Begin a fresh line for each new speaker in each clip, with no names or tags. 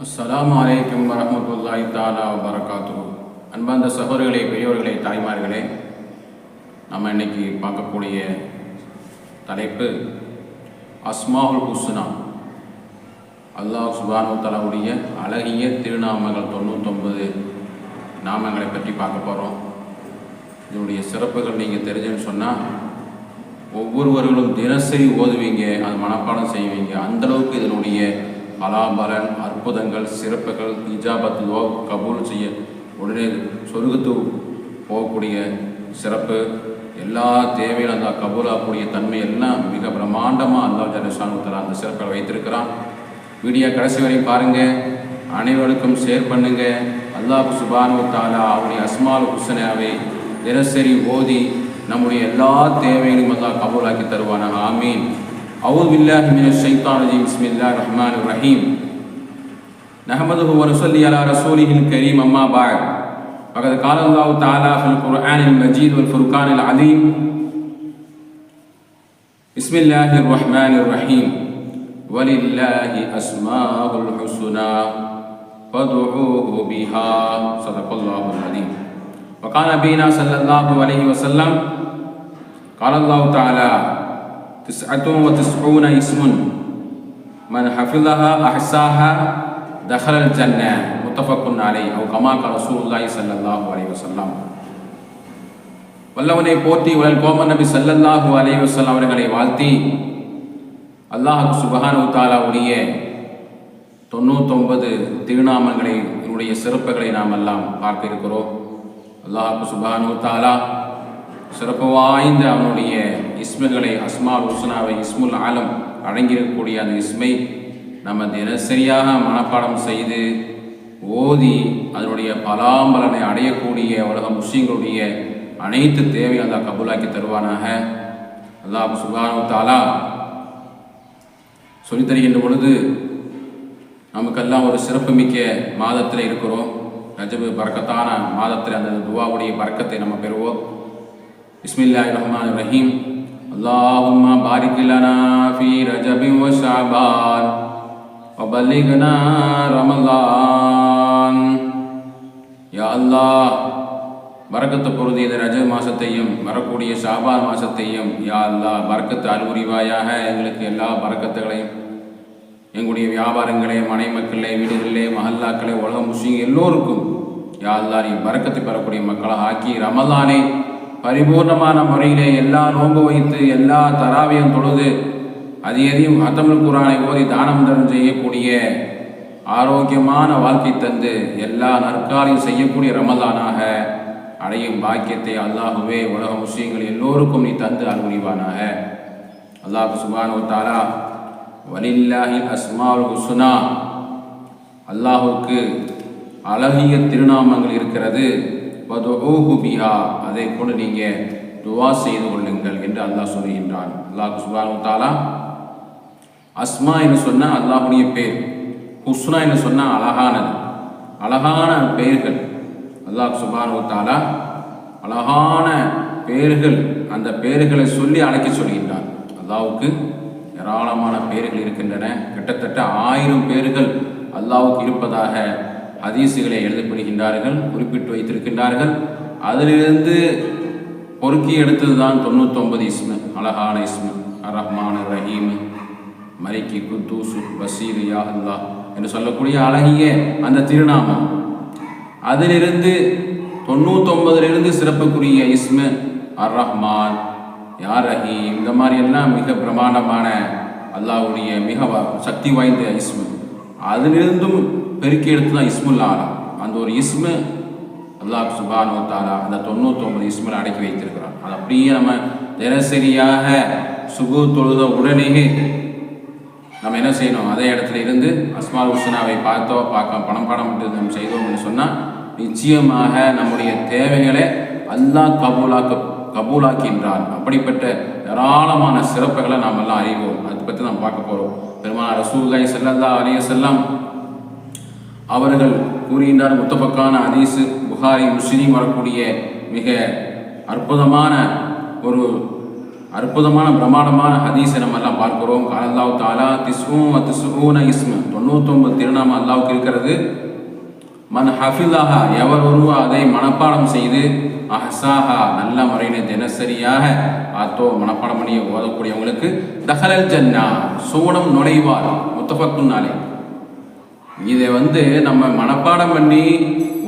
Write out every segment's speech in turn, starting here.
அஸ்லாம் வலைக்கம் வரமத்துல்லாய் தாலா வரகாத்து அன்பார்ந்த சகோதரர்களே பெரியவர்களே தாய்மார்களே நம்ம இன்னைக்கு பார்க்கக்கூடிய தலைப்பு அஸ்மாவுல் ஹுஸ்னா. அல்லாஹ் சுபானு தலாவுடைய அழகிய திருநாமங்கள் தொண்ணூத்தொம்பது நாமங்களை பற்றி பார்க்க போகிறோம் இதனுடைய சிறப்புகள் நீங்கள் தெரிஞ்சுன்னு சொன்னால் ஒவ்வொருவர்களும் தினசரி ஓதுவீங்க அது மனப்பாடம் செய்வீங்க அந்த அளவுக்கு இதனுடைய பலாபலன் அற்புதங்கள் சிறப்புகள் இஜாபத் துவா கபூல் செய்ய உடனே சொருகத்து போகக்கூடிய சிறப்பு எல்லா தேவையிலும் அந்த கபூலாகக்கூடிய தன்மை எல்லாம் மிக பிரம்மாண்டமாக அல்லா ஜனசானுத்தலா அந்த சிறப்பை வைத்திருக்கிறான். வீடியோ கடைசி வரையும் பாருங்கள் அனைவருக்கும் ஷேர் பண்ணுங்கள் அல்லாஹ் சுபானு தாலா அவனுடைய அஸ்மால் ஹுசனாவை தினசரி ஓதி நம்முடைய எல்லா தேவைகளையும் அல்லா கபூலாக்கி தருவானாக. ஆமீன். أعوذ بالله من الشيطان الرجيم. بسم الله الرحمن الرحيم. نحمده ونصلي على رسوله الكريم أما بعد. فقد قال الله تعالى في القرآن المجيد والفرقان العظيم بسم الله الرحمن الرحيم. ولله أسماء الحسنى فادعوه بها. صدق الله العظيم. وقال نبينا صلى الله عليه وسلم قال الله تعالى تسعة وتسعون اسم من حفظها أحساها دخل الجنة متفق عليه أو كما قال رسول الله صلى الله عليه وسلم வல்லவனை போற்றி உடல் கோம நபி சல்லல்லாஹு அலைஹி வஸல்லம் அவர்களை வாழ்த்தி அல்லாஹ் சுபஹானு தாலாவுடைய தொண்ணூத்தொன்பது திருநாமங்களை என்னுடைய சிறப்புகளை நாம் எல்லாம் பார்க்க இருக்கிறோம் அல்லாஹ் சுபஹானு தாலா சிறப்பு வாய்ந்த அவனுடைய இஸ்முகளை அஸ்மா உஸ்னாவை இஸ்முல் ஆலம் அடங்கியிருக்கக்கூடிய அந்த இஸ்மை நம்ம தினசரியாக மனப்பாடம் செய்து ஓதி அதனுடைய பலாம்பலனை அடையக்கூடிய உலக முஸ்லீம்களுடைய அனைத்து தேவையும் அந்த கபூலாக்கி தருவானாக. அல்லாஹ் சுபானு சொல்லித் தருகின்ற பொழுது நமக்கெல்லாம் ஒரு சிறப்புமிக்க மாதத்தில் இருக்கிறோம். நஜபு பறக்கத்தான மாதத்தில் அந்த துவாவுடைய பறக்கத்தை நம்ம பெறுவோம். இஸ்மில்லா ரஹ்மான் ரஹீம். اللهم بارك لنا في رجب وشعبان وبلغنا رمضان يا الله பரக்கத்து பொருதி இந்த ரஜ மாசத்தையும் வரக்கூடிய ஷாபான் மாசத்தையும் யா அல்லா பரக்கத்து அலுவரிவாயாக எங்களுக்கு எல்லா பரக்கத்துகளையும் எங்களுடைய வியாபாரங்களே மனை மக்களே வீடுகளிலே மஹல்லாக்களே உலக முஸ்லீம் எல்லோருக்கும் யா அல்லா நீ பரக்கத்தை பெறக்கூடிய மக்களாக ஆக்கி ரமலானை பரிபூர்ணமான முறையிலே எல்லா நோன்பு வைத்து எல்லா தராவியம் தொழுது அது எதையும் அத்தமிழ் குரானை ஓதி தானம் தரம் செய்யக்கூடிய ஆரோக்கியமான வாழ்க்கை தந்து எல்லா நற்காலையும் செய்யக்கூடிய ரமதானாக அடையும் பாக்கியத்தை அல்லாஹுவே உலக முஸ்லீம்கள் எல்லோருக்கும் நீ தந்து அனுபவிவானாக அல்லாஹு சுபானு தாரா வலில்லாஹி அஸ்மால் ஹுசுனா அல்லாஹுக்கு அழகிய திருநாமங்கள் இருக்கிறது. பிஹா அதை கூட நீங்கள் துவா செய்து கொள்ளுங்கள் என்று அல்லாஹ் சொல்கின்றான். அல்லாஹ் சுபானு தாலா அஸ்மா என்று சொன்னால் அல்லாஹுடைய பேர் ஹுஸ்னா என்று சொன்னால் அழகானது. அழகான பெயர்கள். அல்லாஹ் சுபானு தாலா அழகான பெயர்கள் அந்த பெயர்களை சொல்லி அழைக்க சொல்கின்றான். அல்லாவுக்கு ஏராளமான பெயர்கள் இருக்கின்றன. கிட்டத்தட்ட ஆயிரம் பேர்கள் அல்லாவுக்கு இருப்பதாக ஹதீஸுகளை எழுதப்படுகின்றார்கள் குறிப்பிட்டு வைத்திருக்கின்றார்கள். அதிலிருந்து பொறுக்கி எடுத்தது தான் தொண்ணூத்தொன்பது இஸ்மு அழகான இஸ்மு. அர் ரஹ்மான் ரஹீம் மலிக்கி குத்தூசு பசீர் யா அல்லா என்று சொல்லக்கூடிய அழகிய அந்த திருநாமம். அதிலிருந்து தொண்ணூத்தொன்பதிலிருந்து சிறப்புக்குரிய இஸ்மு அர் ரஹ்மான் யா ரஹீம் இந்த மாதிரி எல்லாம் மிக பிரமாண்டமான அல்லாவுடைய மிக சக்தி வாய்ந்த இஸ்மு. அதிலிருந்தும் பெருக்கி எடுத்து தான் இஸ்முல் அந்த ஒரு இஸ்மு அல்லாஹ் சுபானோ தாலா அந்த தொண்ணூத்தொம்பது இஸ்மில் அடக்கி வைத்திருக்கிறான். அது அப்படியே நம்ம தினசரியாக சுகு தொழுத உடனே நம்ம என்ன செய்யணும்? அதே இடத்துல இருந்து அஸ்மால் ஹுசனாவை பார்த்தோ பார்க்க பணம் பணம் நம்ம செய்தோம்னு சொன்னால் நிச்சயமாக நம்முடைய தேவைகளை அல்லாஹ் கபூலாக்க கபூலாக்கின்றான். அப்படிப்பட்ட ஏராளமான சிறப்புகளை நாம் எல்லாம் அறிவோம். அதை பற்றி நாம் பார்க்க போகிறோம் பெருமான ரசூல்லாய் செல்லல்லா அலைய செல்லம் அவர்கள் கூறுகின்றார் முத்தபக்கான அதீசு புகாரி முஸ்லீம் வரக்கூடிய மிக அற்புதமான ஒரு அற்புதமான பிரமாண்டமான ஹதீஸை நம்ம எல்லாம் பார்க்கிறோம். அல்லாஹ் தாலா திஸ்வும் திஸ்வூன இஸ்மு. தொண்ணூத்தொம்பது திருநாம அல்லாவுக்கு இருக்கிறது. மன் ஹஃபிலாஹா எவர் ஒருவா அதை மனப்பாடம் செய்து அஹசாஹா நல்ல முறையில் தினசரியாக ஆத்தோ மனப்பாடம் பண்ணி ஓதக்கூடியவங்களுக்கு தஹலல் ஜன்னா சூனம் நுழைவார் முத்தபக்குன்னாலே இதை வந்து நம்ம மனப்பாடம் பண்ணி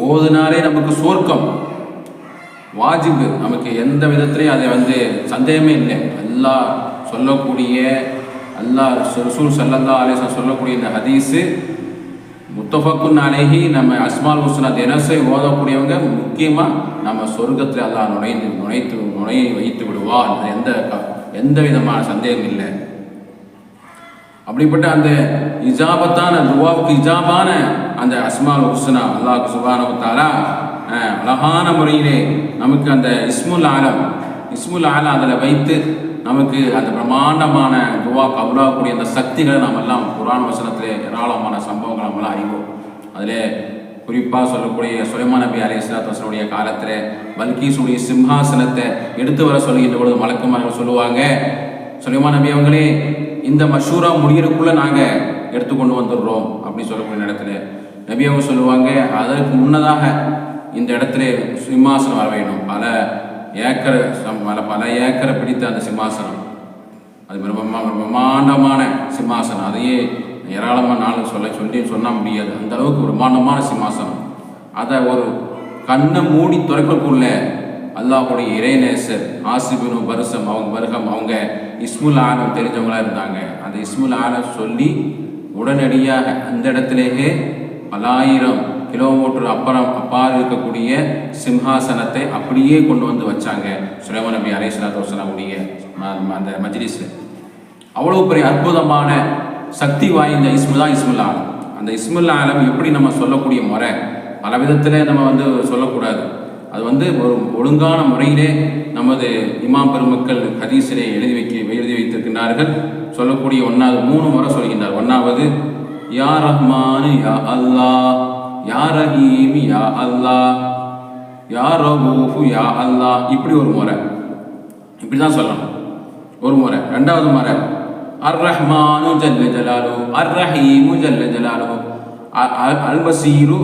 ஓதுனாலே நமக்கு சோர்க்கம். வாஜிபு நமக்கு எந்த விதத்துலையும் அதை வந்து சந்தேகமே இல்லை. அல்லா சொல்லக்கூடிய அல்லா ரசூல் சல்லல்லா அலிஸ்லாம் சொல்லக்கூடிய இந்த ஹதீஸு முத்தஃபக்குன் அழகி நம்ம அஸ்மால் ஹுஸ்னா தினசரி ஓதக்கூடியவங்க முக்கியமாக நம்ம சொர்க்கத்தில் அல்லா நுழைந்து நுழைத்து நுழைய வைத்து விடுவார் அது எந்த எந்த விதமான சந்தேகம் இல்லை. அப்படிப்பட்ட அந்த இஜாபத்தான துவாவுக்கு இஜாபான அந்த அஸ்மால் ஹுஸ்னா அல்லாஹ் சுபானவத்தாரா அழகான முறையிலே நமக்கு அந்த இஸ்முல் ஆலம் இஸ்முல் ஆலம் அதில் வைத்து நமக்கு அந்த பிரம்மாண்டமான துவா கவுலாகக்கூடிய அந்த சக்திகளை நாம் எல்லாம் குரான் வசனத்திலே ஏராளமான சம்பவங்கள் நம்மளாம் அறிவோம். அதில் குறிப்பாக சொல்லக்கூடிய சுலைமான் நபி அலி இஸ்லாத்துடைய காலத்தில் பல்கீஸுடைய சிம்ஹாசனத்தை எடுத்து வர சொல்லுகின்ற பொழுது மலக்குமார்கள் சொல்லுவாங்க சுலைமான் நபி அவங்களே இந்த மஷூரா முடிகிறக்குள்ளே நாங்கள் எடுத்து கொண்டு வந்துடுறோம் அப்படின்னு சொல்லக்கூடிய இடத்துல நபி அவங்க சொல்லுவாங்க அதற்கு முன்னதாக இந்த இடத்துல சிம்மாசனம் வரவேண்டும் பல ஏக்கர் பல பல ஏக்கரை பிடித்த அந்த சிம்மாசனம். அது பிரபமா பிரம்மாண்டமான சிம்மாசனம். அதையே ஏராளமான நாள் சொல்ல சொல்லி சொன்ன முடியாது. அந்த அளவுக்கு பிரம்மாண்டமான சிம்மாசனம். அதை ஒரு கண்ணை மூடி துறைக்கக்குள்ள அல்லாஹுடைய இறைநேசர் ஆசிபினு பருசம் அவங்க வருகம் அவங்க இஸ்முல் ஆனம் தெரிஞ்சவங்களா இருந்தாங்க. அந்த இஸ்முல் ஆனம் சொல்லி உடனடியாக அந்த இடத்திலேயே பலாயிரம் கிலோமீட்டர் அப்புறம் அப்பால் இருக்கக்கூடிய சிம்ஹாசனத்தை அப்படியே கொண்டு வந்து வச்சாங்க சுலைமான் நபி அலைஹிஸ்ஸலாத்து வஸலாமுடைய அந்த மஜ்லிஸ் அவ்வளவு பெரிய அற்புதமான சக்தி வாய்ந்த இஸ்மு தான் இஸ்முல் ஆலம் அந்த இஸ்முல் ஆலம் எப்படி நம்ம சொல்லக்கூடிய முறை? பல விதத்தில் நம்ம வந்து சொல்லக்கூடாது. அது வந்து ஒரு ஒழுங்கான முறையிலே நமது இமாம் பெருமக்கள் ஹதீஸிலே எழுதி வைக்க எழுதி வைத்திருக்கின்றார்கள். சொல்லக்கூடிய ஒன்றாவது மூணு முறை சொல்கின்றார். ஒன்றாவது யா ரஹ்மானு யா அல்லாஹ் யா ரஹீம் யா அல்லாஹ் யா ரஹூஃபு யா அல்லாஹ் இப்படி ஒரு முறை. இப்படி தான் சொல்லணும். ஒரு முறை. ரெண்டாவது முறை அர் ரஹ்மானு ஜல்ல ஜலாலு அர் ரஹீமு ஜல்ல ஜலாலு அ- அல் பசீரு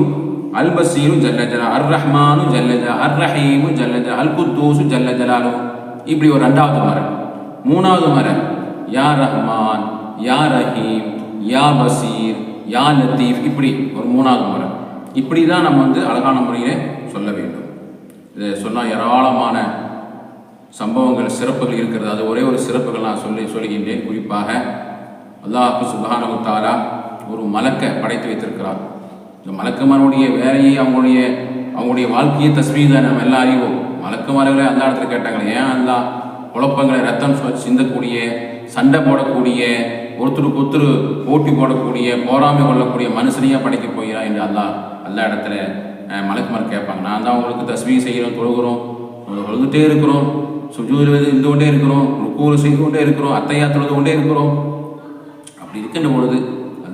அல் பசீரு ஜல்லஜலா அர் ரஹ்மானு ஜல்லஜா அர் ரஹீமு ஜல்லஜா அல் குத்தூசு ஜல்ல இப்படி ஒரு ரெண்டாவது மரம். மூணாவது மரம் யா ரஹ்மான் யா ரஹீம் யா பசீர் யா லத்தீஃப். இப்படி ஒரு மூணாவது மரம். இப்படி தான் நம்ம வந்து அழகான முறையிலே சொல்ல வேண்டும். இதை சொன்னால் ஏராளமான சம்பவங்கள் சிறப்புகள் இருக்கிறது. அது ஒரே ஒரு சிறப்புகள் நான் சொல்லி சொல்கின்றேன் குறிப்பாக அல்லாஹு சுப்ஹானஹு தாலா ஒரு மலக்கை படைத்து வைத்திருக்கிறார் இந்த வேலையை அவங்களுடைய அவங்களுடைய வாழ்க்கையை தஸ்மீ தான் நம்ம எல்லாம் அறிவோம். மலக்குமார்களை அந்த இடத்துல கேட்டாங்களே ஏன் அந்த குழப்பங்களை ரத்தம் சிந்தக்கூடிய சண்டை போடக்கூடிய ஒருத்தருக்கு ஒருத்தர் போட்டி போடக்கூடிய போராமை கொள்ளக்கூடிய மனுஷனையாக படைக்க போகிறா என்று அல்லா எல்லா இடத்துல மலக்குமார் கேட்பாங்க. நான் தான் உங்களுக்கு தஸ்மீ செய்கிறோம் தொழுகிறோம். தொழுதுகிட்டே இருக்கிறோம். சுஜூர் இருந்து கொண்டே இருக்கிறோம். ருக்கூர் செய்து கொண்டே இருக்கிறோம். அத்தையா தொழுது கொண்டே இருக்கிறோம். அப்படி இருக்கின்ற பொழுது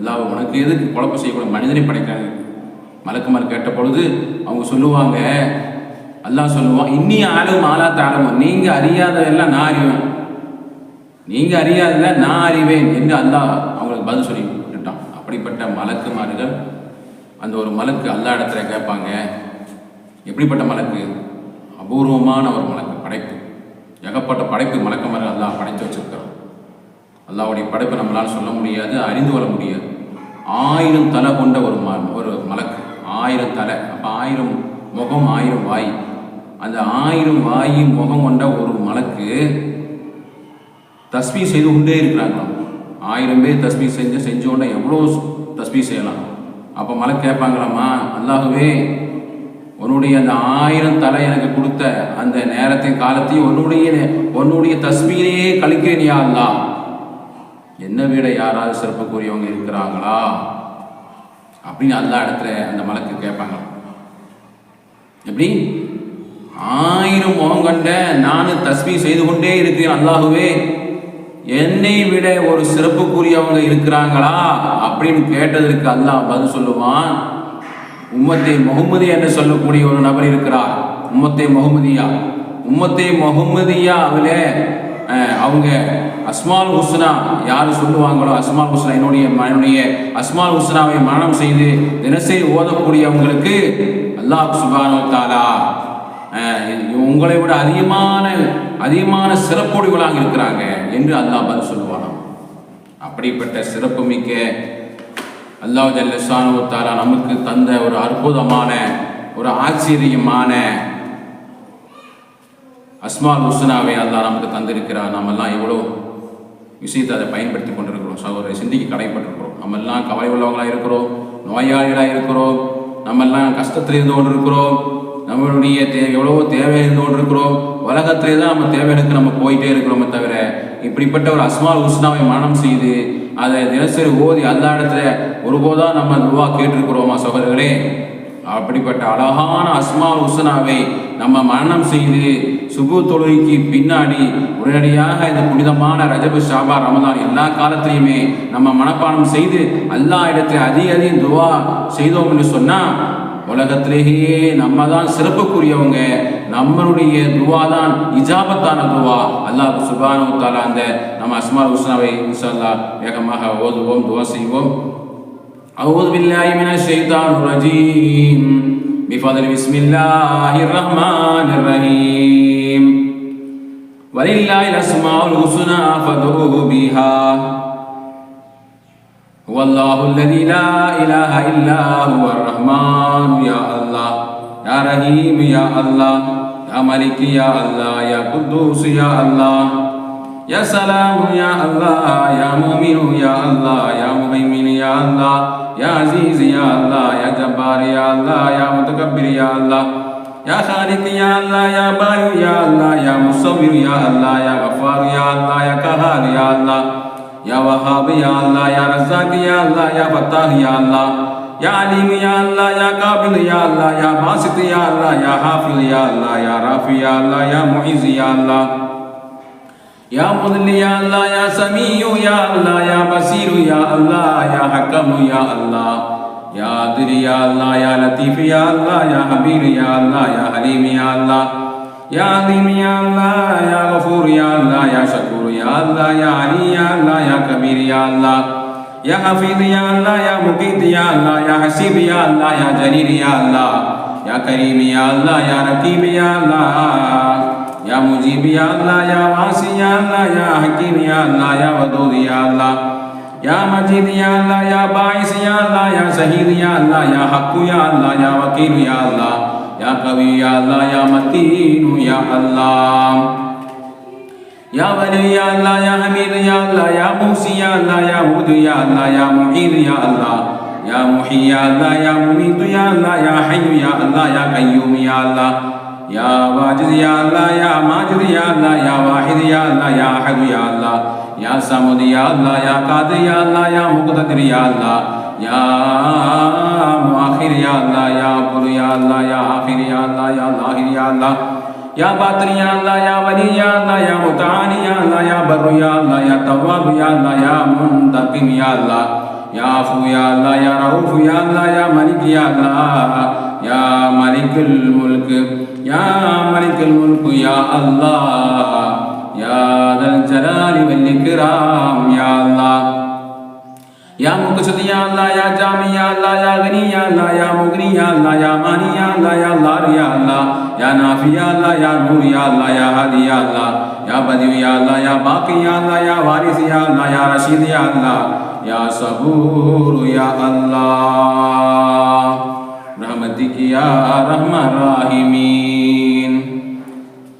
அல்லாஹ் உனக்கு எதுக்கு குழப்பம் செய்யக்கூடாது? மனிதனை படைக்கிறாங்க மலக்குமார் கேட்ட பொழுது அவங்க சொல்லுவாங்க அல்லாஹ் சொல்லுவான் இன்னி ஆளும் ஆளா தாழமும் நீங்க அறியாததெல்லாம் நான் அறிவேன். நீங்க அறியாதத நான் அறிவேன் என்று அல்லாஹ் அவங்களுக்கு பதில் சொல்லி விட்டுட்டான் அப்படிப்பட்ட மலக்குமார்கள் அந்த ஒரு மலக்கு அல்லா இடத்துல கேட்பாங்க எப்படிப்பட்ட மலக்கு? அபூர்வமான ஒரு மலக்கு படைப்பு. ஏகப்பட்ட படைப்பு மலக்குமார்கள் அல்லாஹ் படைத்து வச்சிருக்கிறான். அல்லாவுடைய படைப்பை நம்மளால் சொல்ல முடியாது அறிந்து கொள்ள முடியாது. ஆயிரம் தலை கொண்ட ஒரு ம ஒரு மலக்கு. ஆயிரம் தலை. அப்போ ஆயிரம் முகம் ஆயிரம் வாய். அந்த ஆயிரம் வாயும் முகம் கொண்ட ஒரு மலக்கு தஸ்பீ செய்து கொண்டே இருக்கிறாங்களாம் ஆயிரம் பேர் தஸ்மி செஞ்சு செஞ்சு உடனே எவ்வளோ தஸ்மி செய்யலாம்? அப்போ மலை கேட்பாங்களாம்மா அல்லாகவே உன்னுடைய அந்த ஆயிரம் தலை எனக்கு கொடுத்த அந்த நேரத்தையும் காலத்தையும் உன்னுடைய உன்னுடைய தஸ்பீரையே கழிக்கிறேன் யா அல்லா என்ன விட யாராவது சிறப்புக்குரியவங்க இருக்கிறாங்களா? அப்படின்னு அந்த இடத்துல அந்த மலக்கு கேட்பாங்க. எப்படி? ஆயிரம் முகம் கண்ட நானும் தஸ்மி செய்து கொண்டே இருக்கிறேன் அல்லாஹுவே. என்னை விட ஒரு சிறப்புக்குரியவங்க இருக்கிறாங்களா? அப்படின்னு கேட்டதற்கு அல்லாஹ் பதில் சொல்லுவான். உம்மத்தை முகமதி என்று சொல்லக்கூடிய ஒரு நபர் இருக்கிறார். உம்மத்தை முகமதியா உம்மத்தை முகமதியா அவளே அவங்க அஸ்மால் ஹுஸ்னா யார் சொல்லுவாங்களோ அஸ்மால் ஹுஸ்னா என்னுடைய என்னுடைய அஸ்மால் ஹுஸ்னாவை மரணம் செய்து தினசரி ஓதக்கூடியவங்களுக்கு அல்லாஹ் சுபானு தாலா உங்களை விட அதிகமான அதிகமான சிறப்புடையவர்களாக இருக்கிறாங்க என்று அல்லாஹ் பதில் சொல்லுவானாம். அப்படிப்பட்ட சிறப்புமிக்க அல்லாஹ் ஜல்லஷானு தாலா நமக்கு தந்த ஒரு அற்புதமான ஒரு ஆச்சரியமான அஸ்மால் ஹுஸ்னாவை அல்லா நமக்கு தந்திருக்கிறார் நாமெல்லாம் எவ்வளோ விஷயத்தை அதை பயன்படுத்தி கொண்டிருக்கிறோம். சகோதர சிந்திக்கு கடைப்பட்டிருக்கிறோம். நம்மெல்லாம் கவலை உள்ளவங்களாக இருக்கிறோம். நோயாளிகளாக இருக்கிறோம். நம்ம எல்லாம் கஷ்டத்தில் இருந்து கொண்டு இருக்கிறோம் நம்மளுடைய தே எவ்வளவோ தேவை இருந்து கொண்டு இருக்கிறோம் உலகத்திலே தான் நம்ம தேவைகளுக்கு நம்ம போயிட்டே இருக்கிறோமே தவிர இப்படிப்பட்ட ஒரு அஸ்மால் ஹுஸ்னாவை மரணம் செய்து அதை தினசரி ஓதி அந்த இடத்துல ஒருபோதா நம்ம துவா கேட்டிருக்கிறோமா சகோதரர்களே அப்படிப்பட்ட அழகான அஸ்மால் ஹுஸ்னாவை நம்ம மரணம் செய்து சுபு தொழுகைக்கு பின்னாடி உடனடியாக இந்த புனிதமான ரஜபு ஷாபா ரமதான் எல்லா காலத்திலையுமே நம்ம மனப்பாடம் செய்து அல்லாஹ் இடத்துல அதிக அதிகம் துவா செய்தோம் என்று சொன்னால் உலகத்திலேயே நம்ம தான் சிறப்புக்குரியவங்க நம்மளுடைய துவா தான் இஜாபத்தான துவா அல்லாஹ் சுபானு தாலா அந்த நம்ம அஸ்மால் ஹுஸ்னாவை இன்ஷா வேகமாக ஓதுவோம் துவா செய்வோம் أعوذ بالله من الشيطان الرجيم بفضل بسم الله الرحمن الرحيم. ولله الأسماء الحسنى فادعوه بها. هو الله الذي لا إله إلا هو الرحمن يا الله يا رحيم يا الله يا ملك يا الله يا قدوس يا الله يا سلام يا الله يا مؤمن يا الله يا مهيمن يا الله ইয়া আজিজ ইয়া আল্লাহ ইয়া জব্বার ইয়া আল্লাহ ইয়া মুতাকাব্বির ইয়া আল্লাহ ইয়া খালিক ইয়া আল্লাহ ইয়া বারি ইয়া আল্লাহ ইয়া মুসাব্বির ইয়া আল্লাহ ইয়া গফার ইয়া আল্লাহ ইয়া কাহার ইয়া আল্লাহ ইয়া ওয়াহাব ইয়া আল্লাহ ইয়া রাজ্জাক ইয়া আল্লাহ ইয়া ফাত্তাহ ইয়া আল্লাহ ইয়া আলিম ইয়া আল্লাহ ইয়া কাবিল ইয়া আল্লাহ ইয়া বাসিত ইয়া আল্লাহ ইয়া হাফিজ ইয়া আল্লাহ ইয়া রাফি ইয়া আল্লাহ ইয়া মুইজ ইয়া আল্লাহ يا مضل يا الله يا سميع يا الله يا بصير يا الله يا حكم يا الله يا عادل يا الله يا لطيف يا الله يا خبير يا الله يا حليم يا الله يا عظيم يا الله يا غفور يا الله يا شكور يا الله يا علي يا الله يا كبير يا الله يا حفيظ يا الله يا مقيت يا الله يا حسيب يا الله يا جليل يا الله يا كريم يا الله يا رقيب يا الله يا مجيب يا الله يا واسع يا الله يا حكيم يا الله يا ودود يا الله يا مجيد يا الله يا باعث يا الله يا شهيد يا الله يا حق يا الله يا وكيل يا الله يا قوي يا الله يا متين يا الله يا ولي يا الله يا حميد يا الله يا موسي يا الله يا هود يا الله يا معيد يا الله يا محيي يا الله يا مميت يا الله يا حي يا الله يا قيوم يا الله يا واجد يا الله يا ماجد يا الله يا واحد يا الله يا احد يا الله يا صمد يا الله يا قادر يا الله يا مقتدر يا الله يا مؤخر يا الله يا أول يا الله يا آخر يا الله يا ظاهر يا الله يا باطن يا الله يا ولي يا الله يا متعالي يا الله يا بر يا الله يا تواب يا الله يا منتقم يا الله يا عفو يا الله يا رؤوف يا الله يا ملك يا الله يا ملك الملك یا ملک الملک یا اللہ یا دل جلال والاکرام یا اللہ یا مقصد یا اللہ یا جامع یا اللہ یا غنی یا اللہ یا مغنی یا اللہ یا مانی یا اللہ یا لار یا اللہ یا نافع یا اللہ یا نور یا اللہ یا حدی یا اللہ یا بدیو یا اللہ یا باقی یا اللہ یا وارث یا اللہ یا رشید یا اللہ یا صبور یا اللہ ரஹமதிக்கு யா ரஹ்ம ராஹிமீன்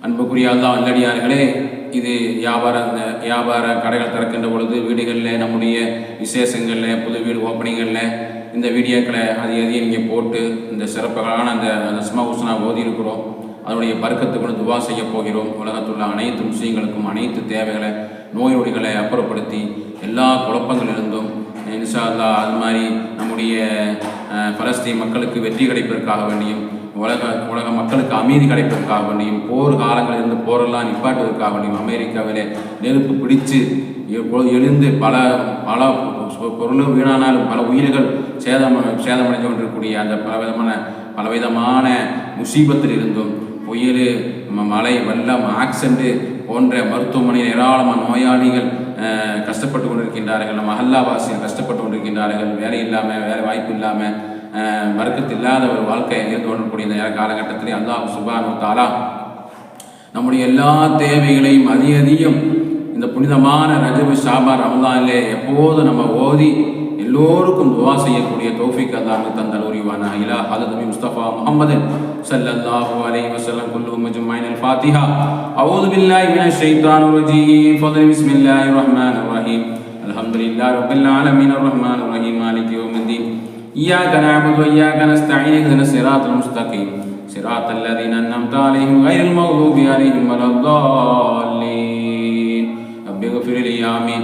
அன்புக்குரிய அல்லா அல்லடியார்களே இது வியாபார அந்த வியாபார கடைகள் திறக்கின்ற பொழுது வீடுகளில் நம்முடைய விசேஷங்களில் புது வீடு ஓப்பனிங்களில் இந்த வீடியோக்களை அது எதையும் இங்கே போட்டு இந்த சிறப்புகளான அந்த நஸ்மா உஸ்னா ஓதி இருக்கிறோம். அதனுடைய பருக்கத்துக்கு துவா செய்ய போகிறோம். உலகத்துள்ள அனைத்து விஷயங்களுக்கும் அனைத்து தேவைகளை நோய் நொடிகளை அப்புறப்படுத்தி எல்லா குழப்பங்களிலிருந்தும் இன்ஷா அல்லா அது மாதிரி நம்முடைய பலஸ்தீன் மக்களுக்கு வெற்றி கிடைப்பதற்காக வேண்டியும் உலக உலக மக்களுக்கு அமைதி கிடைப்பதற்காக வேண்டியும் போர் காலங்களிலிருந்து போரெல்லாம் நிப்பாட்டுவதற்காக வேண்டியும் அமெரிக்காவிலே நெருப்பு பிடித்து எப்பொழுது எழுந்து பல பல பொருளும் வீணானாலும் பல உயிர்கள் சேதம் சேதமடைந்து கொண்டிருக்கக்கூடிய அந்த பல பலவிதமான பலவிதமான முசீபத்தில் இருந்தும் புயல் மழை வெள்ளம் ஆக்சிடென்ட்டு போன்ற மருத்துவமனையில் ஏராளமான நோயாளிகள் கஷ்டப்பட்டு கொண்டிருக்கின்றார்கள் நம்ம அல்லாவாசிகள் கஷ்டப்பட்டு கொண்டிருக்கின்றார்கள் வேலை இல்லாமல் வேலை வாய்ப்பு இல்லாமல் மறுக்கத்து இல்லாத ஒரு வாழ்க்கை இருந்து கொண்டிருக்கூடிய இந்த காலகட்டத்திலே அல்லாஹ் சுபானு தாலா நம்முடைய எல்லா தேவைகளையும் அதிக அதிகம் இந்த புனிதமான ரஜபு ஷாபா ரமதானிலே எப்போது நம்ம ஓதி எல்லோருக்கும் துவா செய்யக்கூடிய தௌஃபிக் அல்லாஹ் தந்தல் உரிவானா இலா ஹலத் முஸ்தபா முஹம்மது ஸல்லல்லாஹு அலைஹி வஸல்லம் குல்லுஹும் மஜ்மஈன் الفاتحة أعوذ بالله من الشيطان الرجيم فضل بسم الله الرحمن الرحيم الحمد لله رب العالمين الرحمن الرحيم مالك يوم الدين إياك نعبد وإياك نستعين اهدنا الصراط المستقيم صراط الذين أنعمت عليهم غير المغضوب عليهم ولا الضالين رب اغفر لي آمين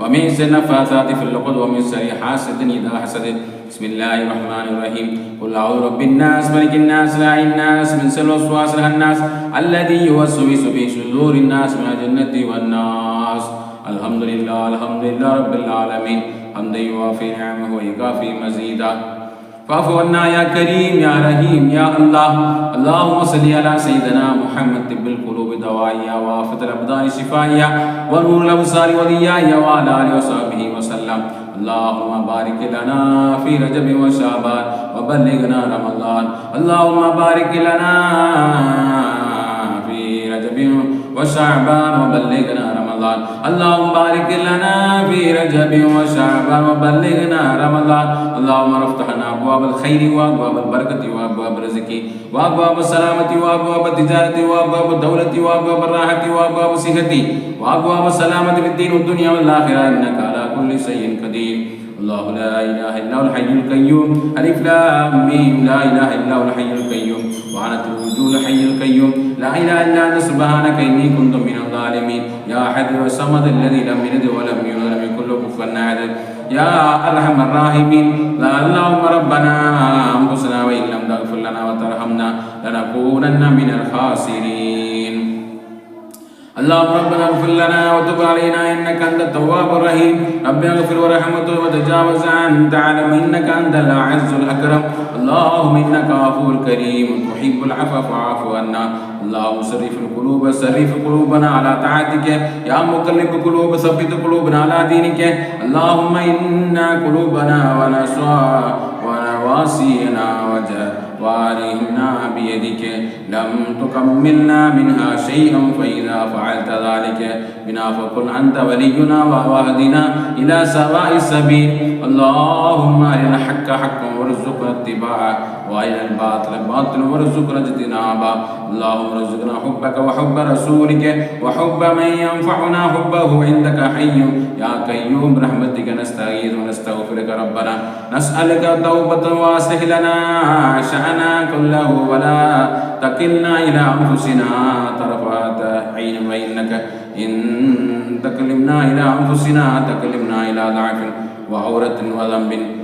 ومن شر النفاثات في العقد ومن شر حاسد إذا حسد. بسم الله الرحمن الرحيم. قل أعوذ برب الناس ملك الناس لا الناس من شر الوسواس الناس الذي يوسوس في صدور الناس من الجنة والناس. الحمد لله الحمد لله رب العالمين. حمدا يوافي نعمه ويكافي مزيدا. فاعف عنا يا كريم يا رحيم يا الله. اللهم صل على سيدنا محمد طب دوائيا وافة الابدان شفائيا ونور الأبصار وليايا وعلى آله وصحبه وسلم. اللهم بارك لنا في رجب وشعبان وبلغنا رمضان. اللهم بارك لنا في رجب وشعبان وبلغنا رمضان. اللهم بارك لنا في رجب وشعبان وبلغنا رمضان. اللهم افتح ابواب الخير وأبواب البركة وأبواب الرزق وأبواب السلامة وأبواب التجارة وأبواب الدولة وأبواب الراحة وأبواب الصحة وأبواب السلامة في الدين والدنيا والآخرة. إنك على كل شيء قدير. الله لا إله إلا هو الحي القيوم. ألف لام ميم. لا إله إلا هو الحي القيوم. وعنت الوجود الحي القيوم. لا إله إلا أنت سبحانك إني كنت من الظالمين. يا أحد الصمد الذي لم يلد ولم يولد ولم يكن له كفوا أحد. يا أرحم الراحمين. لا اللهم ربنا أنفسنا وإن لم تغفر لنا وترحمنا لنكونن من الخاسرين. اللهم ربنا اغفر لنا وتب علينا إنك أنت التواب الرحيم. ربنا اغفر وارحمه وتجاوز عن تعلم إنك أنت العز الأكرم. اللهم إنك عفو كريم تحب العفو فاعف عنا. اللهم صرف القلوب صرف قلوبنا على طاعتك. يا مقلب قلوب ثبت قلوبنا على دينك. اللهم انا قلوبنا ونسوا ونواسينا وجوارحنا بيدك. لم تكملنا منها شيئا فإذا فعلت ذلك. بنا فقل أنت ولينا وأهدنا إلى سواء السبيل. اللهم أرنا الحق حقا وارزقنا اتباعه. وأرنا الباطل. باطلا وارزقنا اجتنابه. اللهم ارزقنا حبك وحب رسولك. وحب من ينفعنا حبه عندك حي. يا قيوم برحمتك نستغيث ونستغفرك ربنا. نسألك توبة واصلح لنا. شأننا كله ولا تكلنا إلى أنفسنا طرفات عين. وإنك إن تكلمنا إلى أنفسنا تكلمنا إلى ضعف وعورة وذنب.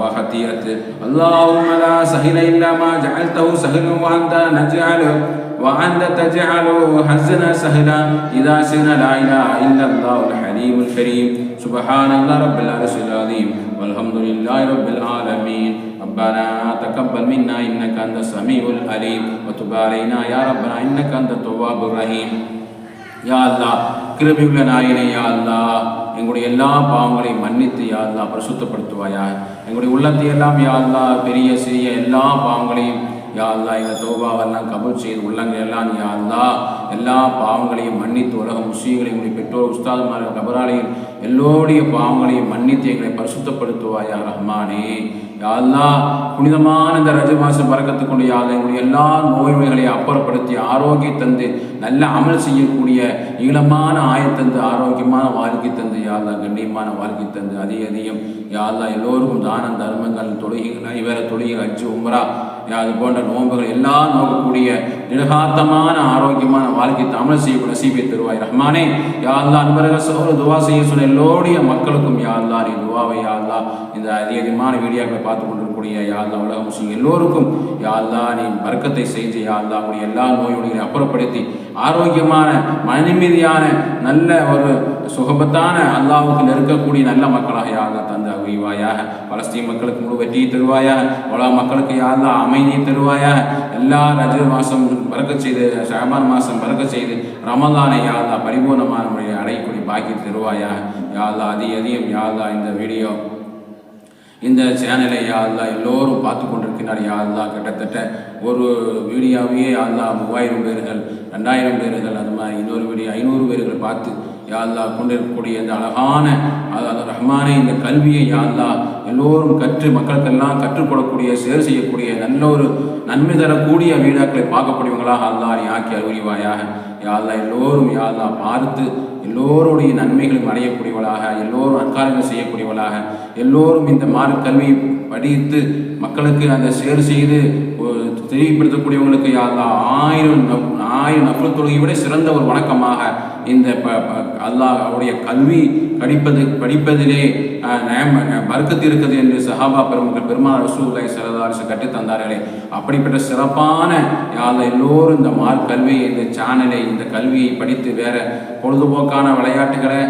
وخطيئة. اللهم لا سهل إلا ما جعلته سهلا وأنت نجعله وأنت تجعل حزنا سهلا. إذا سنا لا إله إلا الله الحليم الكريم. سبحان الله رب العرش العظيم. والحمد لله رب العالمين. ربنا تقبل منا إنك أنت السميع العليم. وتب علينا يا ربنا إنك أنت التواب الرحيم. யா அல்லா கிருபியுள்ள நாயனே யா அல்லா எங்களுடைய எல்லா பாவங்களையும் மன்னித்து யா அல்லா பரிசுத்தப்படுத்துவாயா. எங்களுடைய உள்ளத்தை எல்லாம் யா அல்லா பெரிய சிறிய எல்லா பாவங்களையும் யா அல்லா எங்கள் தோபாவெல்லாம் கபல் செய்து உள்ளங்கள் எல்லாம் யா அல்லா எல்லா பாவங்களையும் மன்னித்து உலக முஸ்லீம்களை எங்களுடைய பெற்றோர் உஸ்தாதுமார்கள் கபராலையும் எல்லோருடைய பாவங்களையும் மன்னித்து எங்களை பரிசுத்தப்படுத்துவாயா ரஹ்மானே. யாழ்லா புனிதமான இந்த ரஜ மாசம் பறக்கத்துக்கொண்டு கொண்டு எங்களுடைய எல்லா நோய்மைகளையும் அப்புறப்படுத்தி ஆரோக்கியம் தந்து நல்ல அமல் செய்யக்கூடிய நீளமான ஆயத்தந்து ஆரோக்கியமான வாழ்க்கை தந்து யாழ்லா கண்ணியமான வாழ்க்கை தந்து அதிக அதிகம் யாழ்லா எல்லோரும் எல்லோருக்கும் தானம் தர்மங்கள் தொழுகைகள் ஐவேற தொழுகை அச்சு உமரா யா அது போன்ற நோன்புகள் எல்லாம் நோக்கக்கூடிய இடகாத்தமான ஆரோக்கியமான வாழ்க்கை தமிழ் செய்ய நசீபை தருவாய் ரஹ்மானே. யாழ்லா அல்லா அன்பர்கள் சோறு துவா செய்ய சொன்ன எல்லோருடைய மக்களுக்கும் யாழ்லா நீ துவாவை யாழ்லா இந்த அதிகமான வீடியோக்களை பார்த்து கொண்டு உடைய யாழ்லா உலக முஸ்லீம் எல்லோருக்கும் யாழ்லா நீ வர்க்கத்தை செய்து யாழ்லா உடைய எல்லா நோயுடைய அப்புறப்படுத்தி ஆரோக்கியமான மனநிம்மதியான நல்ல ஒரு சுகபத்தான அல்லாவுக்கு நெருக்கக்கூடிய நல்ல மக்களாக யாழ்லா தந்த உரிவாயாக பலஸ்தீன் மக்களுக்கு முழு வெற்றியை தருவாயாக. உலக மக்களுக்கு யாழ்லா அமைதியை தருவாயாக. எல்லா ரஜ மாதம் பறக்க செய்து ஷாபான் மாதம் பறக்க செய்து ரமலானை யாழ்லா பரிபூர்ணமான முறையை அடையக்கூடிய பாக்கி தருவாயாக. யாழ்லா அதிக அதிகம் யாழ்லா இந்த வீடியோ இந்த சேனலை யா அல்லா எல்லோரும் பார்த்து கொண்டிருக்கிறார். யா அல்லா கிட்டத்தட்ட ஒரு வீடியோவையே யா அல்லா மூவாயிரம் பேர்கள் ரெண்டாயிரம் பேர்கள் அது மாதிரி இன்னொரு வீடியோ ஐநூறு பேர்கள் பார்த்து யாழ்லா கொண்டிருக்கக்கூடிய இந்த அழகான அதாவது ரஹ்மானே இந்த கல்வியை யாழ்லா எல்லோரும் கற்று மக்களுக்கெல்லாம் கற்றுக்கொள்ளக்கூடிய சேர் செய்யக்கூடிய நல்ல ஒரு நன்மை தரக்கூடிய வீடாக்களை பார்க்கக்கூடியவங்களாக அல்லா நீ ஆக்கி அறிவாயாக யாழ்லா எல்லோரும் யாழ்லா பார்த்து எல்லோருடைய நன்மைகளும் அடையக்கூடியவளாக எல்லோரும் அற்காரங்கள் செய்யக்கூடியவளாக எல்லோரும் இந்த மாறு கல்வியை படித்து மக்களுக்கு அந்த சேர் செய்து ஒரு தெளிவுபடுத்தக்கூடியவங்களுக்கு யாரா ஆயிரம் ஆயிரம் நபர் தொழுகை விட சிறந்த ஒரு வணக்கமாக இந்த ப அல்லாஹ் அவருடைய கல்வி படிப்பது படிப்பதிலே அஹ், நேம- இருக்குது என்று சஹாபா பெருமக்கள் பெருமாள் ரசூல்லாய் சரதாரிசு கட்டி தந்தார்களே. அப்படிப்பட்ட சிறப்பான யாழ் எல்லோரும் இந்த மார்க் கல்வியை இந்த சேனலை இந்த கல்வியை படித்து வேற பொழுதுபோக்கான விளையாட்டுகளை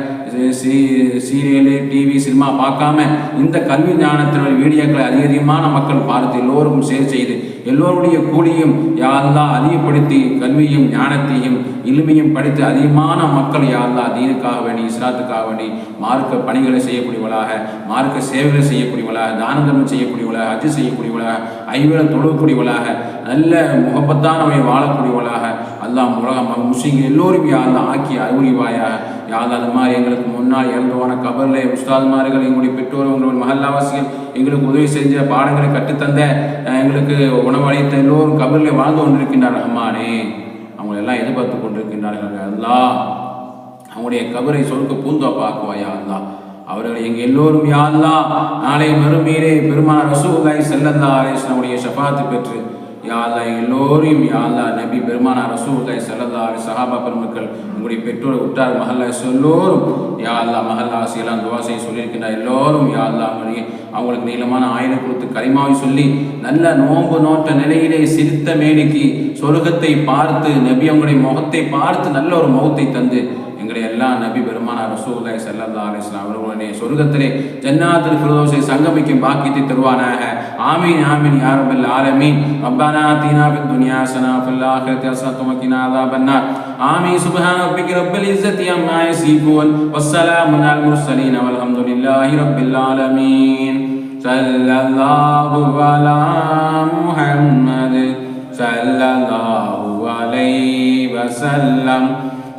சீ- சீரியலு டிவி சினிமா பார்க்காம இந்த கல்வி ஞானத்தினுடைய வீடியோக்களை அதிக அதிகமான மக்கள் பார்த்து எல்லோருக்கும் சேர் செய்து எல்லோருடைய கூலியும் யாரெல்லாம் அதிகப்படுத்தி கல்வியும் ஞானத்தையும் இனிமையும் படித்து அதிகமான மக்கள் யாரெல்லாம் தீனுக்காக வேண்டி இஸ்லாத்துக்காக வேண்டி மார்க்க பணிகளை செய்யக்கூடியவளாக மார்க்க சேவைகளை செய்யக்கூடியவளாக தான தர்மம் செய்யக்கூடியவளாக அஜி செய்யக்கூடியவளாக ஐவேளை தொழுகக்கூடியவளாக நல்ல முகப்பத்தானவை வாழக்கூடியவளாக அல்லாம் உலகம் முஸ்லீம் எல்லோரும் யாரெல்லாம் ஆக்கி அறிவுரிவாயாக யாழ் அது மாதிரி எங்களுக்கு முன்னால் இறந்துவான கபர்ல உஸ்தாத்மார்கள் எங்களுடைய பெற்றோர் உங்களுடைய மகல்லாவாசியம் எங்களுக்கு உதவி செஞ்ச பாடங்களை கற்றுத்தந்த எங்களுக்கு உணவளித்த எல்லோரும் கபரில் வாழ்ந்து கொண்டிருக்கின்றார் ரஹ்மானே. அவங்க எல்லாம் எதிர்பார்த்து கொண்டிருக்கின்றார்கள். அல்லா அவங்களுடைய கபரை சொர்க்க பார்க்குவாயா அல்லா அவர்கள் எங்கள் எல்லோரும் யா நாளை மறுமையிலே பெருமான ரசூலுல்லாஹி செல்லந்தா அலைஹி நம்முடைய ஷஃபாத்து பெற்று யாழ்லா எல்லோரையும் யாழ்லா நபி பெருமானா ரசூல்லாய் ஸல்லல்லாஹு சஹாபா பெருமக்கள் உங்களுடைய பெற்றோர் உற்றார் மஹல்லா எல்லோரும் யாழ்லா அல்லாஹ் மஹல்லா ஆசியெல்லாம் துவா சொல்லியிருக்கின்றார். எல்லோரும் யாழ்லா அல்லாஹ் அவங்களுக்கு அவங்களுக்கு நீளமான ஆயுத கொடுத்து கரிமாவை சொல்லி நல்ல நோன்பு நோட்ட நிலையிலே சிரித்த மேனிக்கு சொருகத்தை பார்த்து நபி அவங்களுடைய முகத்தை பார்த்து நல்ல ஒரு முகத்தை தந்து ربي آمين سبحان ربك رب العزة عما يصفون والسلام على المرسلين والحمد لله رب العالمين صلى الله على محمد صلى الله عليه وسلم